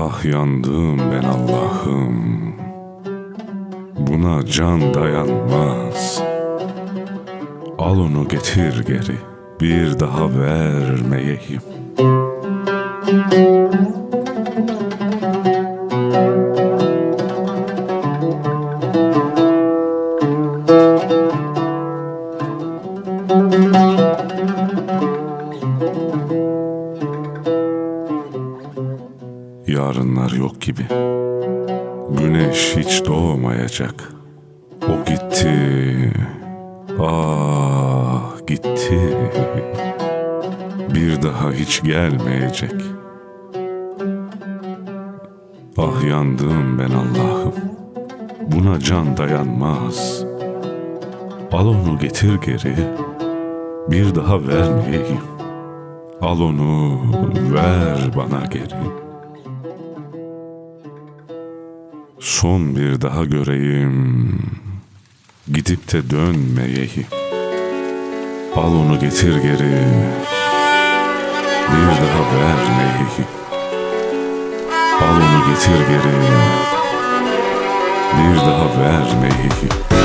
Ah yandım ben Allah'ım. Buna can dayanmaz. Al onu getir geri Bir daha vermeyeyim Yarınlar yok gibi. Güneş hiç doğmayacak. O gitti. Ah gitti. Bir daha hiç gelmeyecek. Ah yandım ben Allah'ım. Buna can dayanmaz. Al onu getir geri. Bir daha vermeyeyim. Al onu ver bana geri Son bir daha göreyim. Gidip de dönmeyeyim Al onu getir geri. Bir daha vermeyeyim Al onu getir geri. Bir daha vermeyeyim